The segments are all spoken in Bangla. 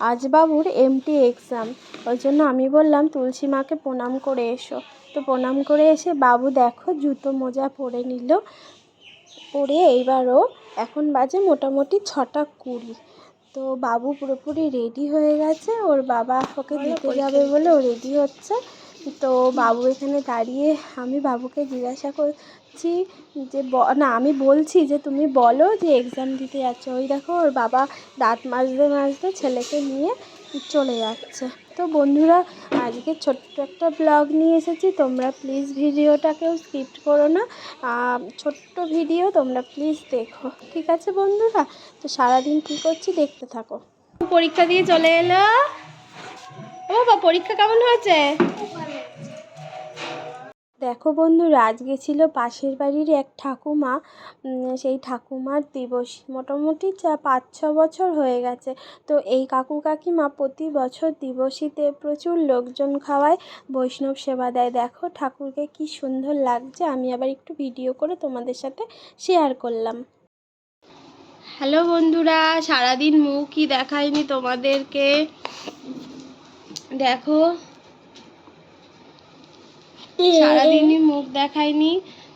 আজ বাবুর এমটি এক্সাম। ওই জন্য আমি বললাম তুলসী মাকে প্রণাম করে এসো। তো প্রণাম করে এসে বাবু দেখো জুতো মোজা পরে নিল। পরে এইবারও এখন বাজে মোটামুটি ছটা কুড়ি। তো বাবু পুরোপুরি রেডি হয়ে গেছে। ওর বাবা ওকে দিতে যাবে বলে ও রেডি হচ্ছে। তো বাবু এখানে দাঁড়িয়ে আমি বাবুকে জিজ্ঞাসা করছি যে ব- না, আমি বলছি যে তুমি বলো যে এক্সাম দিতে যাচ্ছ। ওই দেখো ওর বাবা দাঁত মাজতে মাজতে ছেলেকে নিয়ে চলে যাচ্ছে। তো বন্ধুরা, আজকে ছোট্ট একটা ব্লগ নিয়ে এসেছি। তোমরা প্লিজ ভিডিওটাকেও স্কিপ করো না। ছোট্ট ভিডিও তোমরা প্লিজ দেখো। ঠিক আছে বন্ধুরা? তো সারাদিন কী করছি দেখতে থাকো। পরীক্ষা দিয়ে চলে এলো। ও বাবা, পরীক্ষা কেমন হয়েছে? দেখো বন্ধুরা, আজকে ছিল পাশের বাড়ির এক ঠাকুমা। সেই ঠাকুমার দিবস মোটামুটি চা, পাঁচ, ছ বছর হয়ে গেছে। তো এই কাকু কাকিমা প্রতি বছর দিবসীতে প্রচুর লোকজন খাওয়ায়, বৈষ্ণব সেবা দেয়। দেখো ঠাকুরকে কি সুন্দর লাগছে। আমি আবার একটু ভিডিও করে তোমাদের সাথে শেয়ার করলাম। হ্যালো বন্ধুরা, সারাদিন মুখই দেখায়নি তোমাদেরকে। দেখো সারাদিনই মুখ দেখায়নি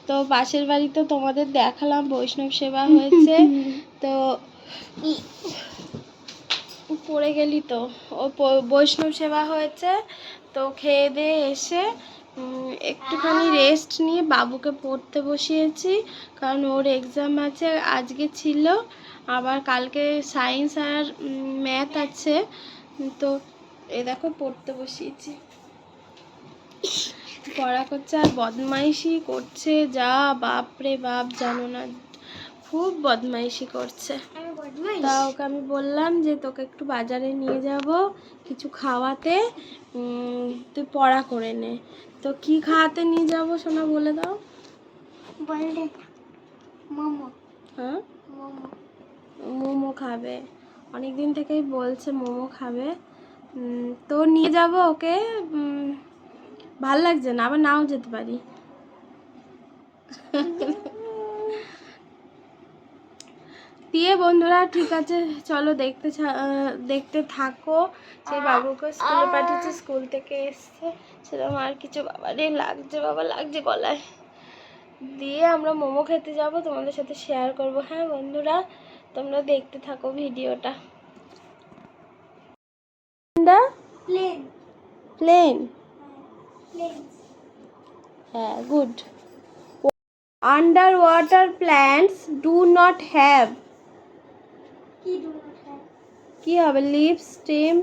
তো পাশের বাড়িতে তোমাদের দেখালাম, বৈষ্ণব সেবা হয়েছে। তো পড়ে গেলি তো। ও বৈষ্ণব সেবা হয়েছে। তো খেয়ে দিয়ে এসে একটুখানি রেস্ট নিয়ে বাবুকে পড়তে বসিয়েছি। কারণ ওর এক্সাম আছে, আজকে ছিল। আবার কালকে সায়েন্স আর ম্যাথ আছে। তো এ দেখো, পড়তে বসিয়েছি। পড়া করছে আর বদমাইশি করছে যা বাপ রে বাপ জানো না খুব বদমাইশি করছে। তা ওকে আমি বললাম যে তোকে একটু বাজারে নিয়ে যাব কিছু খাওয়াতে তুই পড়া করে নে। তো কি খাওয়াতে নিয়ে যাব সোনা বলে দাও। মোমো। হ্যাঁ? মোমো। মোমো খাবে। অনেক দিন থেকেই বলছে মোমো খাবে। তো নিয়ে যাব ওকে ভালো লাগছে না আবার নাও যেতে পারি। দিয়ে বন্ধুরা ঠিক আছে চলো দেখতে দেখতে থাকো। সেই বাবুকে স্কুলে পাঠিয়েছে স্কুল থেকে এসছে। সেরকম আর কিছু বাবা রে লাগছে বাবা লাগছে গলায়। দিয়ে আমরা মোমো খেতে যাব তোমাদের সাথে শেয়ার করব। হ্যাঁ বন্ধুরা তোমরা দেখতে থাকো ভিডিওটা। প্লেন প্লেন হ্যাঁ good under water plants do not have কি হবে? Leaves stem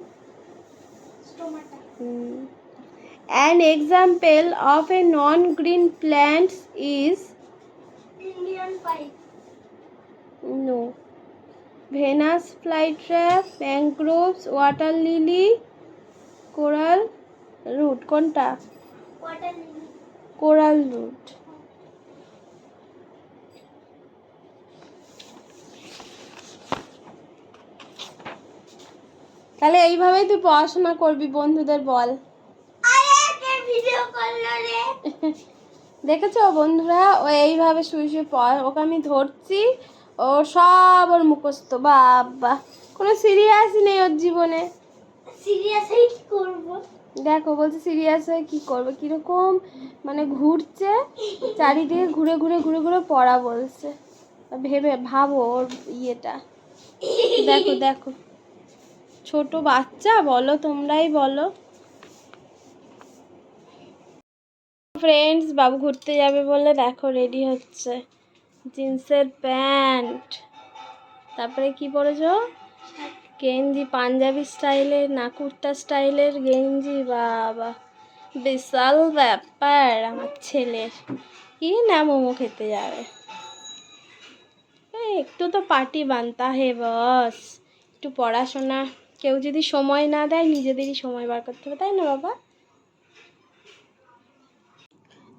an example of a non green plants is Indian pipe no Venus flytrap mangroves water lily coral root কোনটা? কোরাল রুট তাহলে এইভাবেই তুই পড়াশোনা করবি বন্ধুদের বল। দেখেছ বন্ধুরা? ও এইভাবে শুয়ে শুয়ে পড় ওকে আমি ধরছি ও সব ওর মুখস্থ। বাবা কোনো সিরিয়াসই নেই ওর জীবনে। সিরিয়াসলি কি করব? দেখো, বলছে সিরিয়াস হয়ে কি করবে? কীরকম মানে ঘুরছে, চারিদিকে ঘুরে ঘুরে ঘুরে ঘুরে পড়া বলছে। ভেবে, ভাবো ওর ইয়েটা। দেখো দেখো। ছোট বাচ্চা, বলো তোমরাই বলো। ফ্রেন্ডস বাবু ঘুরতে যাবে বলে দেখো রেডি হচ্ছে। জিন্সের প্যান্ট। তারপরে কি পরেছো? গেঞ্জি, পাঞ্জাবি স্টাইলের না কুর্তা স্টাইলের গেঞ্জি, বাবা। বিশাল ব্যাপার আমার ছেলের। কি না মোমো খেতে যাবে? একটু তো পার্টি বানতা হে বস। একটু পড়াশোনা। কেউ যদি সময় না দেয়, নিজেদেরই সময় বার করতে হবে, তাই না বাবা?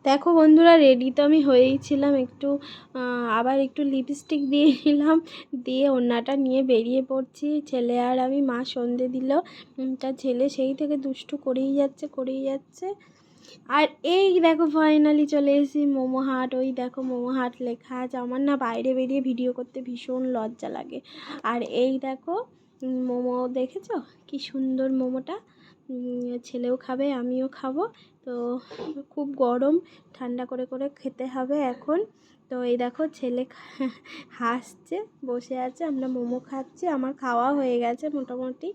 দেখো বন্ধুরা রেডি তো আমি হয়েই ছিলাম একটু আবার একটু লিপস্টিক দিয়ে নিলাম দিয়ে ওড়নাটা নিয়ে বেরিয়ে পড়ছি। ছেলে আর আমি মা সন্ধে দিল। উম, তা ছেলে সেই থেকে দুষ্টু করেই যাচ্ছে করেই যাচ্ছে। আর এই দেখো ফাইনালি চলে এসেছি মোমো হাট। ওই দেখো মোমো হাট লেখা আছে। আমার না বাইরে বেরিয়ে ভিডিও করতে ভীষণ লজ্জা লাগে। আর এই দেখো মোমো দেখেছ? কি সুন্দর মোমোটা। ছেলেও খাবে, আমিও খাব। তো খুব গরম, ঠান্ডা করে করে খেতে হবে এখন। তো এই দেখো ছেলে হাসছে, বসে আছে, আমরা মোমো খাচ্ছি, আমার খাওয়া হয়ে গেছে মোটামুটি।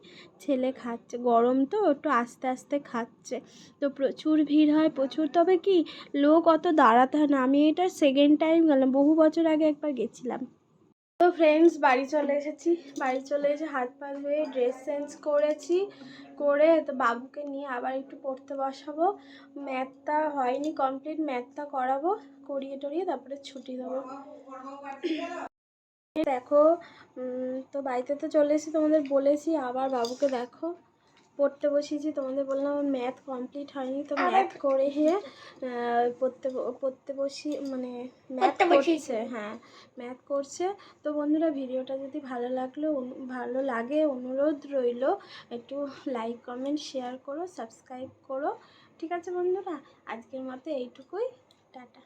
ছেলে খাচ্ছে, গরম তো, একটু আস্তে আস্তে খাচ্ছে। তো প্রচুর ভিড় হয়, প্রচুর। তবে কি, লোক অত দাঁড়াতে হয় না, আমি এটা সেকেন্ড টাইম গেলাম, বহু বছর আগে একবার গেছিলাম। তো ফ্রেন্ডস বাড়ি চলে এসেছি। বাড়ি চলে এসে হাত পা ধুয়ে ড্রেস চেঞ্জ করেছি। করে তো বাবুকে নিয়ে আবার একটু পড়তে বসাবো। ম্যাথটা হয়নি কমপ্লিট ম্যাথটা করাবো, করিয়ে টরিয়ে তারপরে ছুটি দেবো। দেখো তো বাড়িতে তো চলে এসেছি তোমাদের বলেছি, আবার বাবুকে দেখো। পড়তে বসিয়েছি তোমাদের বললাম আমার ম্যাথ কমপ্লিট হয়নি তো ম্যাথ করে আহ, পড়তে পড়তে বসি মানে ম্যাথ করছে হ্যাঁ ম্যাথ করছে। তো বন্ধুরা ভিডিওটা যদি ভালো লাগল ভালো লাগে অনুরোধ রইল একটু লাইক কমেন্ট শেয়ার করো সাবস্ক্রাইব করো। ঠিক আছে বন্ধুরা আজকের মতো এইটুকুই টাটা।